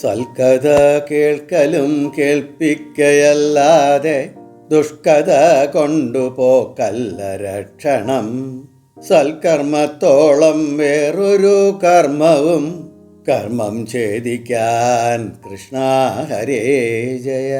സൽക്കഥ കേൾക്കലും കേൾപ്പിക്കയല്ലാതെ ദുഷ്കഥ കൊണ്ടുപോക്കല്ല രക്ഷണം. സൽക്കർമ്മത്തോളം വേറൊരു കർമ്മവും കർമ്മം ഛേദിക്കാൻ കൃഷ്ണ ഹരേ ജയ.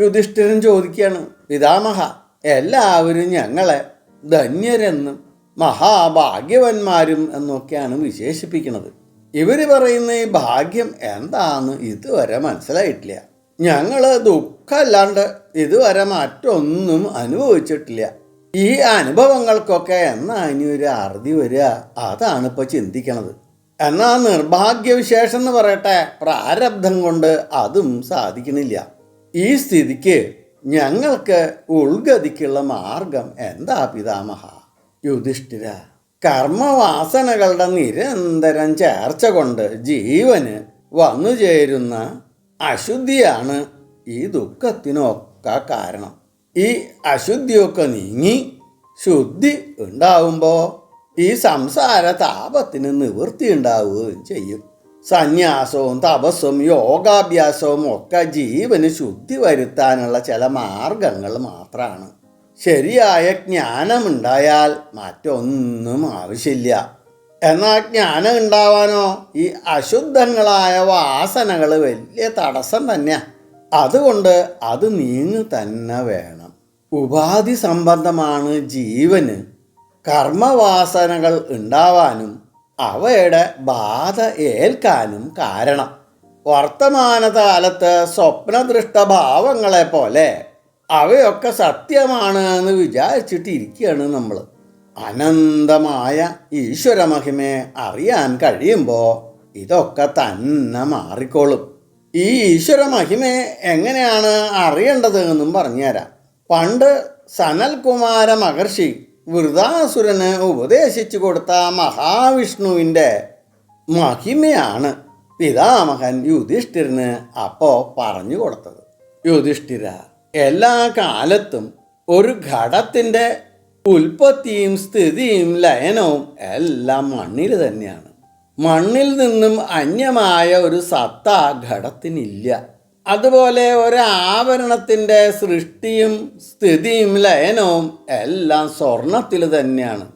യുധിഷ്ഠിരൻ ചോദിക്കുകയാണ് പിതാമഹ എല്ലാവരും ഞങ്ങളെ ധന്യരെന്നും മഹാഭാഗ്യവന്മാരും എന്നൊക്കെയാണ് വിശേഷിപ്പിക്കുന്നത്. ഇവർ പറയുന്ന ഈ ഭാഗ്യം എന്താന്ന് ഇതുവരെ മനസ്സിലായിട്ടില്ല. ഞങ്ങൾ ദുഃഖമല്ലാണ്ട് ഇതുവരെ മറ്റൊന്നും അനുഭവിച്ചിട്ടില്ല. ഈ അനുഭവങ്ങൾക്കൊക്കെ എന്നാ ഇനി ഒരു അറുതി വരിക? അതാണ് ഇപ്പോൾ ചിന്തിക്കണത്. എന്നാ നിർഭാഗ്യവിശേഷം എന്ന് പറയട്ടെ പ്രാരബ്ധം കൊണ്ട് അതും സാധിക്കണില്ല. ഈ സ്ഥിതിക്ക് ഞങ്ങൾക്ക് ഉൾഗതിക്കുള്ള മാർഗം എന്താ പിതാമഹ? യുധിഷ്ഠിര. കർമ്മവാസനകളുടെ നിരന്തരം ചേർച്ച കൊണ്ട് ജീവന് വന്നു ചേരുന്ന അശുദ്ധിയാണ് ഈ ദുഃഖത്തിനൊക്കെ കാരണം. ഈ അശുദ്ധിയൊക്കെ നീങ്ങി ശുദ്ധി ഉണ്ടാവുമ്പോൾ ഈ സംസാര താപത്തിന് നിവൃത്തി ഉണ്ടാവുകയും ചെയ്യും. സന്യാസവും തപസ്സും യോഗാഭ്യാസവും ഒക്കെ ജീവന് ശുദ്ധി വരുത്താനുള്ള ചില മാർഗങ്ങൾ മാത്രമാണ് ശരിയായ ജ്ഞാനമുണ്ടായാൽ മറ്റൊന്നും ആവശ്യമില്ല. എന്നാൽ ജ്ഞാനം ഉണ്ടാവാനോ ഈ അശുദ്ധങ്ങളായ വാസനകൾ വലിയ തടസ്സം തന്നെയാ. അതുകൊണ്ട് അത് നീങ്ങു തന്നെ വേണം. ഉപാധി സംബന്ധമാണ് ജീവന്. കർമ്മവാസനകൾ ഉണ്ടാവാനും അവയുടെ ബാധ ഏൽക്കാനും കാരണം. വർത്തമാനകാലത്ത് സ്വപ്നദൃഷ്ടഭാവങ്ങളെ പോലെ അവയൊക്കെ സത്യമാണ് എന്ന് വിചാരിച്ചിട്ടിരിക്കുകയാണ് നമ്മൾ അനന്തമായ ഈശ്വരമഹിമയെ അറിയാൻ കഴിയുമ്പോൾ ഇതൊക്കെ തന്നെ മാറിക്കോളും. ഈ ഈശ്വരമഹിമയെ എങ്ങനെയാണ് അറിയേണ്ടത് എന്നും പറഞ്ഞുതരാം. പണ്ട് സനൽകുമാര മഹർഷി വൃതാസുരന് ഉപദേശിച്ചു കൊടുത്ത മഹാവിഷ്ണുവിന്റെ മഹിമയാണ് പിതാമഹൻ യുധിഷ്ഠിരന് അപ്പോൾ പറഞ്ഞു കൊടുത്തത്. യുധിഷ്ഠിര എല്ലാ കാലത്തും ഒരു ഘടത്തിന്റെ ഉൽപ്പത്തിയും സ്ഥിതിയും ലയനവും എല്ലാം മണ്ണിൽ തന്നെയാണ്. മണ്ണിൽ നിന്നും അന്യമായ ഒരു സത്ത ഘടത്തിനില്ല. അതുപോലെ ഒരു ആവരണത്തിന്റെ സൃഷ്ടിയും സ്ഥിതിയും ലയനവും എല്ലാം സ്വർണത്തിൽ തന്നെയാണ്.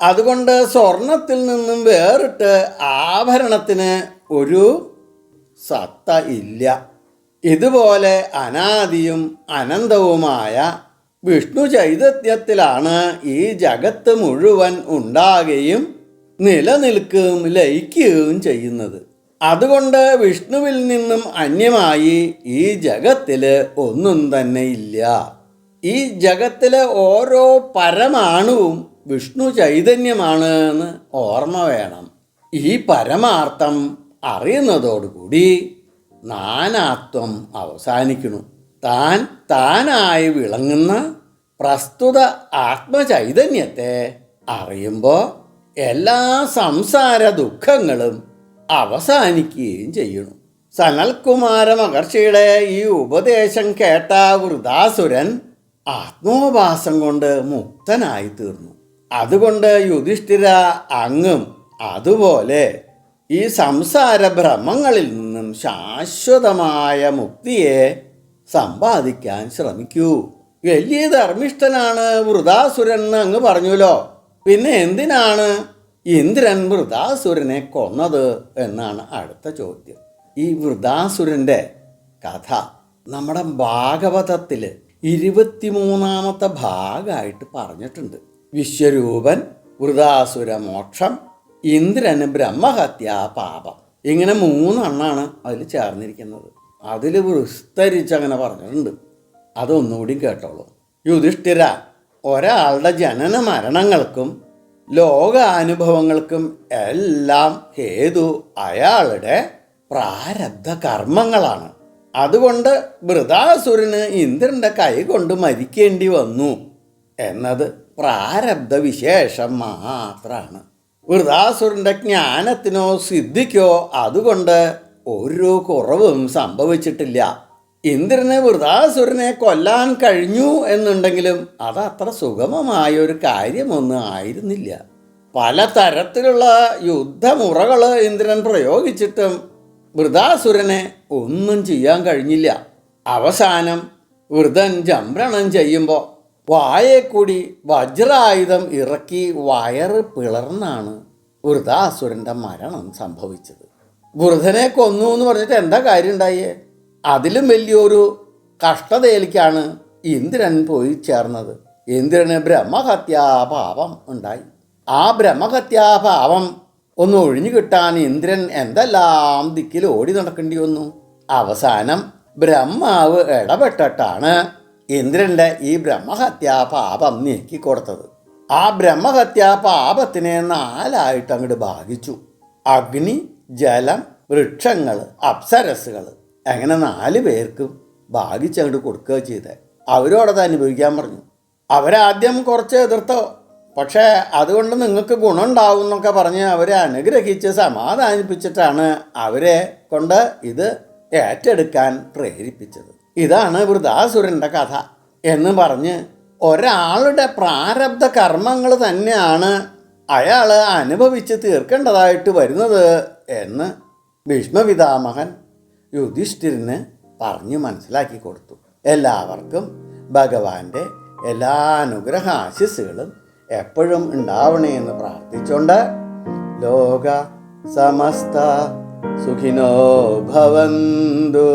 അതുകൊണ്ട് സ്വർണത്തിൽ നിന്നും വേറിട്ട് ആഭരണത്തിന് ഒരു സത്ത ഇല്ല. ഇതുപോലെ അനാദിയും അനന്തവുമായ വിഷ്ണു ചൈതന്യത്തിലാണ് ഈ ജഗത്ത് മുഴുവൻ ഉണ്ടാകുകയും നിലനിൽക്കുകയും ലയിക്കുകയും ചെയ്യുന്നത്. അതുകൊണ്ട് വിഷ്ണുവിൽ നിന്നും അന്യമായി ഈ ജഗത്തിൽ ഒന്നും തന്നെ ഇല്ല. ഈ ജഗത്തിലെ ഓരോ പരമാണുവും വിഷ്ണു ചൈതന്യമാണ് എന്ന് ഓർമ്മ വേണം. ഈ പരമാർത്ഥം അറിയുന്നതോടുകൂടി നാനാത്വം അവസാനിക്കുന്നു. താൻ താനായി വിളങ്ങുന്ന പ്രസ്തുത ആത്മചൈതന്യത്തെ അറിയുമ്പോൾ എല്ലാ സംസാര ദുഃഖങ്ങളും അവസാനിക്കുകയും ചെയ്യുന്നു. സനൽകുമാര മഹർഷിയുടെ ഈ ഉപദേശം കേട്ട വൃതാസുരൻ ആത്മോപാസം കൊണ്ട് മുക്തനായി തീർന്നു അതുകൊണ്ട് യുധിഷ്ഠിര അങ്ങും അതുപോലെ ഈ സംസാര ഭ്രമങ്ങളിൽ നിന്നും ശാശ്വതമായ മുക്തിയെ സമ്പാദിക്കാൻ ശ്രമിക്കൂ. വലിയ ധർമ്മിഷ്ഠനാണ് വൃതാസുരൻ അങ്ങ് പറഞ്ഞുല്ലോ പിന്നെ എന്തിനാണ് ഇന്ദ്രൻ വൃതാസുരനെ കൊന്നത് എന്നാണ് അടുത്ത ചോദ്യം. ഈ വൃതാസുരന്റെ കഥ നമ്മുടെ ഭാഗവതത്തിൽ ഇരുപത്തിമൂന്നാമത്തെ ഭാഗമായിട്ട് പറഞ്ഞിട്ടുണ്ട്. വിശ്വരൂപൻ വൃതാസുര മോക്ഷം ഇന്ദ്രന് ബ്രഹ്മഹത്യാ പാപം. ഇങ്ങനെ മൂന്നെണ്ണാണ് അതിൽ ചേർന്നിരിക്കുന്നത്. അതിൽ വിസ്തരിച്ച് അങ്ങനെ പറഞ്ഞിട്ടുണ്ട്. അതൊന്നുകൂടി കേട്ടോളൂ. യുധിഷ്ഠിര ഒരാളുടെ ജനന മരണങ്ങൾക്കും ലോകാനുഭവങ്ങൾക്കും എല്ലാം ഹേതു അയാളുടെ പ്രാരബ്ധ കർമ്മങ്ങളാണ്. അതുകൊണ്ട് വൃതാസുരന് ഇന്ദ്രന്റെ കൈ കൊണ്ട് മരിക്കേണ്ടി വന്നു. എന്നത് പ്രാരബ്ധ വിശേഷം മാത്രമാണ് വൃതാസുരന്റെ ജ്ഞാനത്തിനോ സിദ്ധിക്കോ അതുകൊണ്ട് ഒരു കുറവും സംഭവിച്ചിട്ടില്ല. ഇന്ദ്രന് വൃതാസുരനെ കൊല്ലാൻ കഴിഞ്ഞു എന്നുണ്ടെങ്കിലും അത് അത്ര സുഗമമായ ഒരു കാര്യമൊന്നും ആയിരുന്നില്ല. പല തരത്തിലുള്ള യുദ്ധമുറകൾ ഇന്ദ്രൻ പ്രയോഗിച്ചിട്ടും വൃതാസുരനെ ഒന്നും ചെയ്യാൻ കഴിഞ്ഞില്ല. അവസാനം വൃതൻ ചംഭ്രണം ചെയ്യുമ്പോൾ വായെ കൂടി വജ്രായുധം ഇറക്കി വയറ് പിളർന്നാണ് വൃതാസുരന്റെ മരണം സംഭവിച്ചത്. വൃധനെ കൊന്നു എന്ന് പറഞ്ഞിട്ട് എന്താ കാര്യം ഉണ്ടായേ അതിലും വലിയൊരു കഷ്ടതയിലേക്കാണ് ഇന്ദ്രൻ പോയി ചേർന്നത്. ഇന്ദ്രന് ബ്രഹ്മഹത്യാഭാവം ഉണ്ടായി. ആ ബ്രഹ്മഹത്യാഭാവം ഒന്ന് ഒഴിഞ്ഞു കിട്ടാൻ ഇന്ദ്രൻ എന്തെല്ലാം ദിക്കിൽ ഓടി നടക്കേണ്ടി വന്നു? അവസാനം ബ്രഹ്മാവ് ഇടപെട്ടിട്ടാണ് ഇന്ദ്രന്റെ ഈ ബ്രഹ്മഹത്യാ പാപം നീക്കിക്കൊടുത്തത്. ആ ബ്രഹ്മഹത്യാ പാപത്തിനെ നാലായിട്ട് അങ്ങോട്ട് ഭാഗിച്ചു. അഗ്നി ജലം വൃക്ഷങ്ങൾ അപ്സരസ്സുകൾ അങ്ങനെ നാല് പേർക്കും ഭാഗിച്ചങ്ങോട്ട് കൊടുക്കുക ചെയ്ത്. അവരോടത് അനുഭവിക്കാൻ പറഞ്ഞു. അവരാദ്യം കുറച്ച് എതിർത്തോ. പക്ഷേ അതുകൊണ്ട് നിങ്ങൾക്ക് ഗുണമുണ്ടാവും എന്നൊക്കെ പറഞ്ഞ് അവരെ അനുഗ്രഹിച്ച് സമാധാനിപ്പിച്ചിട്ടാണ് അവരെ കൊണ്ട് ഇത് ഏറ്റെടുക്കാൻ പ്രേരിപ്പിച്ചത്. ഇതാണ് വൃതാസുരന്റെ കഥ എന്ന് പറഞ്ഞ് ഒരാളുടെ പ്രാരബ്ധ കർമ്മങ്ങൾ തന്നെയാണ് അയാൾ അനുഭവിച്ച് തീർക്കേണ്ടതായിട്ട് വരുന്നത് എന്ന് ഭീഷ്മപിതാമഹൻ യുധിഷ്ഠിരന് പറഞ്ഞു മനസ്സിലാക്കി കൊടുത്തു. എല്ലാവർക്കും ഭഗവാന്റെ എല്ലാ അനുഗ്രഹ ആശിസ്സുകളും എപ്പോഴും ഉണ്ടാവണേ എന്ന് പ്രാർത്ഥിച്ചുകൊണ്ട് ലോക സമസ്ത സുഖിനോ ഭവന്തു.